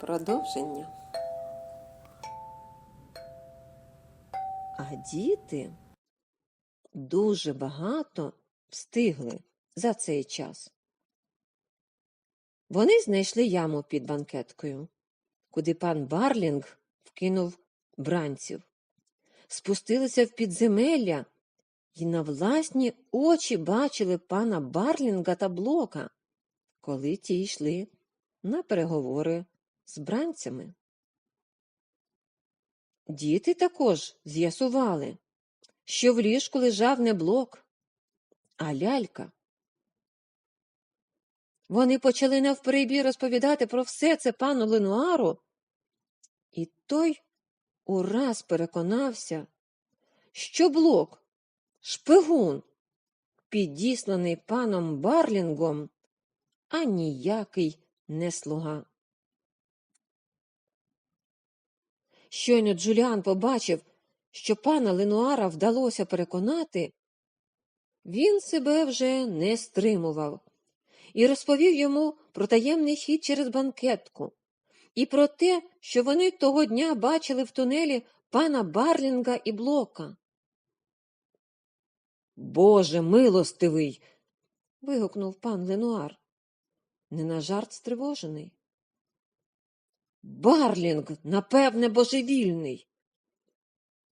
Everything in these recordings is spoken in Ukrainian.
Продовження. А діти дуже багато встигли за цей час. Вони знайшли яму під банкеткою, куди пан Барлінг вкинув бранців, спустилися в підземелля і на власні очі бачили пана Барлінга та Блока, коли ті йшли на переговори з бранцями. Діти також з'ясували, що в ліжку лежав не блок, а лялька. Вони почали навперебій розповідати про все це пану Ленуару, і той ураз переконався, що блок, шпигун, підісланий паном Барлінгом, а ніякий не слуга. Щойно Джуліан побачив, що пана Ленуара вдалося переконати, він себе вже не стримував і розповів йому про таємний хід через банкетку і про те, що вони того дня бачили в тунелі пана Барлінга і Блока. Боже милостивий. вигукнув пан Ленуар, не на жарт стривожений. Барлінг, напевне, божевільний.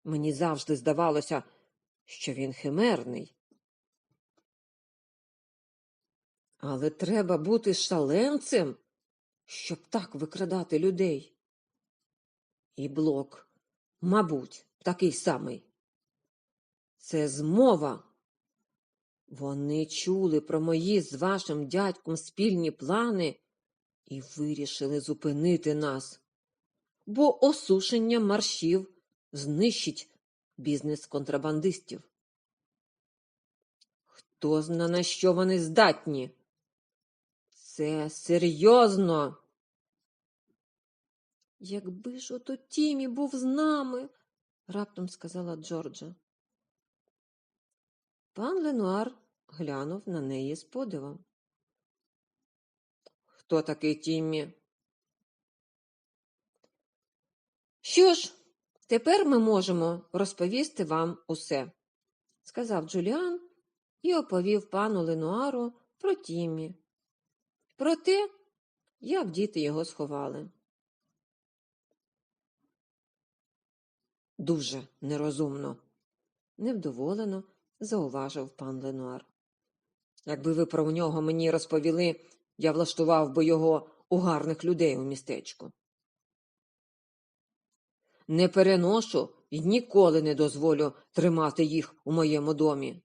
Мені завжди здавалося, що він химерний. Але треба бути шаленцем, щоб так викрадати людей. І блок, мабуть, такий самий. Це змова. Вони чули про мої з вашим дядьком спільні плани і вирішили зупинити нас, бо осушення маршів знищить бізнес контрабандистів. Хто зна на що вони здатні? Це серйозно. Якби ж ото Тімі був з нами, раптом сказала Джорджа. Пан Ленуар глянув на неї з подивом. Хто такий Тіммі? Що ж, тепер ми можемо розповісти вам усе, сказав Джуліан і оповів пану Ленуару про Тіммі, про те, як діти його сховали. Дуже нерозумно, невдоволено зауважив пан Ленуар. Якби ви про нього мені розповіли, я влаштував би його у гарних людей у містечку. Не переношу і ніколи не дозволю тримати їх у моєму домі.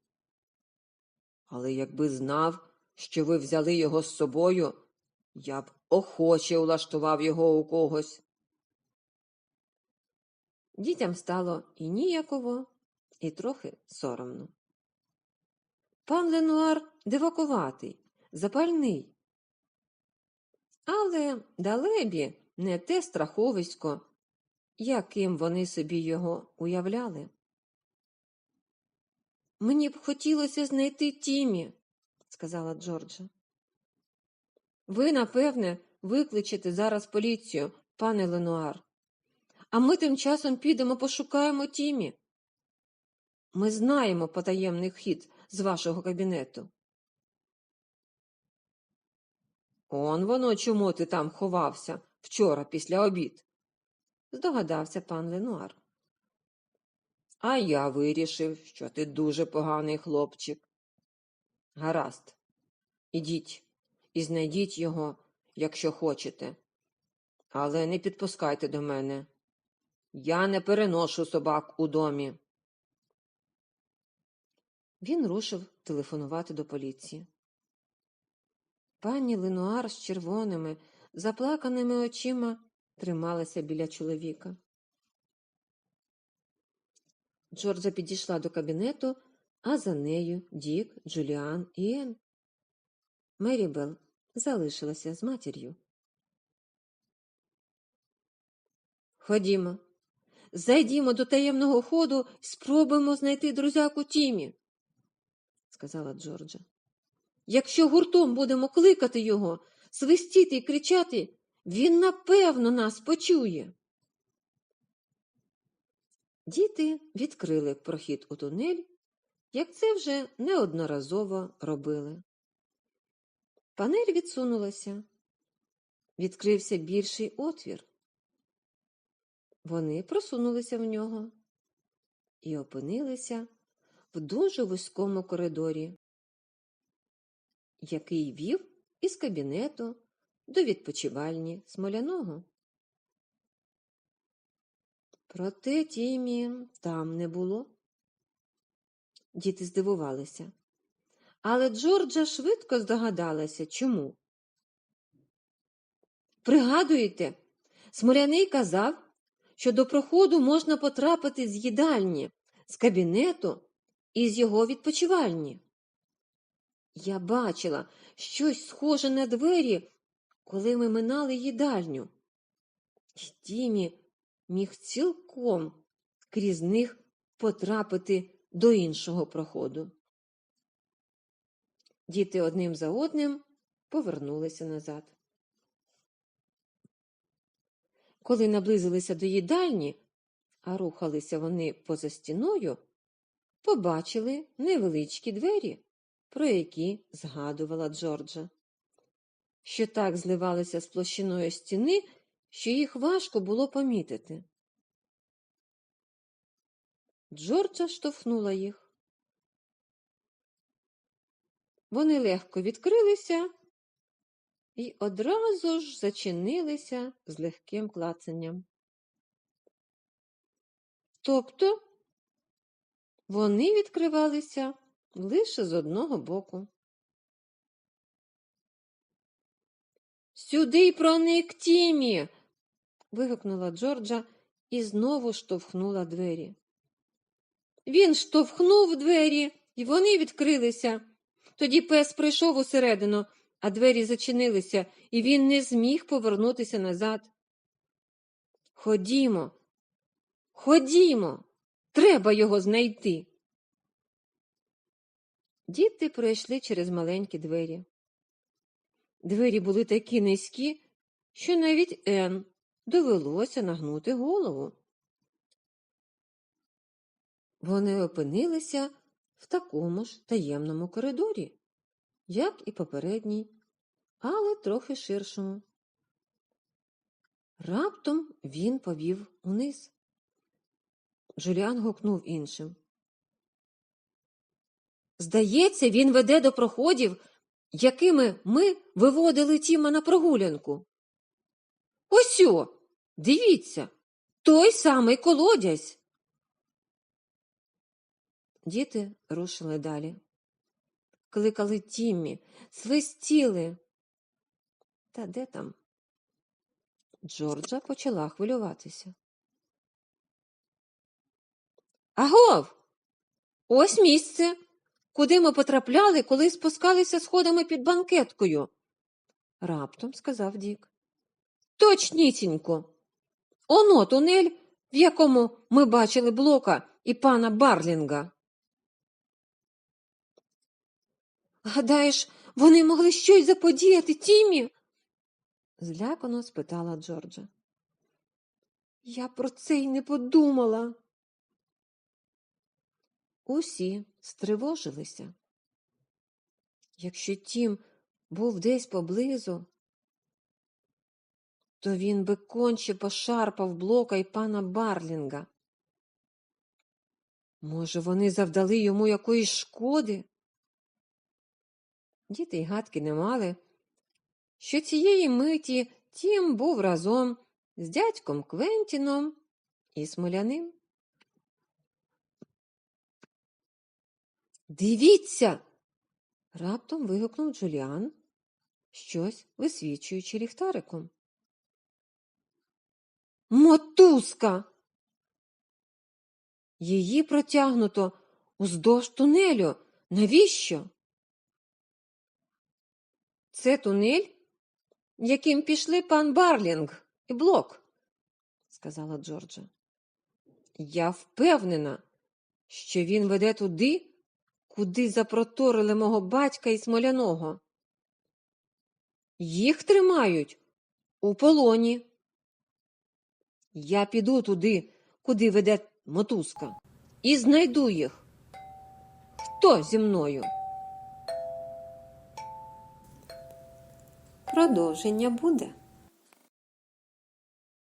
Але якби знав, що ви взяли його з собою, я б охоче улаштував його у когось. Дітям стало і ніяково, і трохи соромно. Пан Ленуар дивакуватий, запальний. Але далебі не те страховисько, яким вони собі його уявляли. Мені б хотілося знайти Тімі, сказала Джорджа. Ви, напевне, викличете зараз поліцію, пане Ленуар. А ми тим часом підемо пошукаємо Тімі. Ми знаємо потаємний хід з вашого кабінету. Он воно чому ти там ховався вчора після обід, здогадався пан Ленуар. А я вирішив, що ти дуже поганий хлопчик. Гаразд, ідіть і знайдіть його, якщо хочете. Але не підпускайте до мене. Я не переношу собак у домі. Він рушив телефонувати до поліції. Пані Ленуар з червоними, заплаканими очима трималася біля чоловіка. Джорджа підійшла до кабінету, а за нею Дік, Джуліан і Ен. Мерібел залишилася з матір'ю. Ходімо, зайдімо до таємного ходу і спробуємо знайти друзяку Тімі, сказала Джорджа. Якщо гуртом будемо кликати його, свистіти і кричати, Він напевно нас почує. Діти відкрили прохід у тунель, як це вже неодноразово робили. Панель відсунулася. Відкрився більший отвір. Вони просунулися в нього і опинилися в дуже вузькому коридорі, який вів із кабінету до відпочивальні смоляного. Проте Тімі там не було. Діти здивувалися. Але Джорджа швидко здогадалася, чому. Пригадуєте, Смоляний казав, що до проходу можна потрапити з їдальні, з кабінету і з його відпочивальні. Я бачила щось схоже на двері, коли ми минали їдальню. І Тімі міг цілком крізь них потрапити до іншого проходу. Діти одним за одним повернулися назад. Коли наблизилися до їдальні, а рухалися вони поза стіною, побачили невеличкі двері, про які згадувала Джорджа, що так зливалися з площиною стіни, що їх важко було помітити. Джорджа штовхнула їх. Вони легко відкрилися і одразу ж зачинилися з легким клацанням. Тобто вони відкривалися лише з одного боку. Сюди проник Тімі. вигукнула Джорджа і знову штовхнула двері. Він штовхнув двері, і вони відкрилися. Тоді пес прийшов усередину, а двері зачинилися, і він не зміг повернутися назад. Ходімо, ходімо, треба його знайти. Діти пройшли через маленькі двері. Двері були такі низькі, що навіть Ен довелося нагнути голову. Вони опинилися в такому ж таємному коридорі, як і попередній, але трохи ширшому. Раптом він повів униз. Жуліан гукнув іншим. Здається, він веде до проходів, якими ми виводили Тіма на прогулянку. Осьо, дивіться, той самий колодязь. Діти рушили далі. Кликали Тіммі, свистіли. Та де там? Джорджа почала хвилюватися. Агов! Ось місце, куди ми потрапляли, коли спускалися сходами під банкеткою, раптом сказав Дік. Точнісінько. Оно тунель, в якому ми бачили блока і пана Барлінга. Гадаєш, вони могли щось заподіяти Тімі? злякано спитала Джорджа. Я про це й не подумала. Усі стривожилися. Якщо Тім був десь поблизу, то він би конче пошарпав блока й пана Барлінга. Може, вони завдали йому якоїсь шкоди? Діти й гадки не мали, що цієї миті Тім був разом з дядьком Квентіном і Смоляним. Дивіться. раптом вигукнув Джуліан, щось висвічуючи ліхтариком. Мотузка. Її протягнуто уздовж тунелю. Навіщо? Це тунель, яким пішли пан Барлінг і Блок, сказала Джорджа. Я впевнена, що він веде туди, куди запроторили мого батька і смоляного. Їх тримають У полоні. Я піду туди, куди веде мотузка, і знайду їх. Хто зі мною? Продовження буде.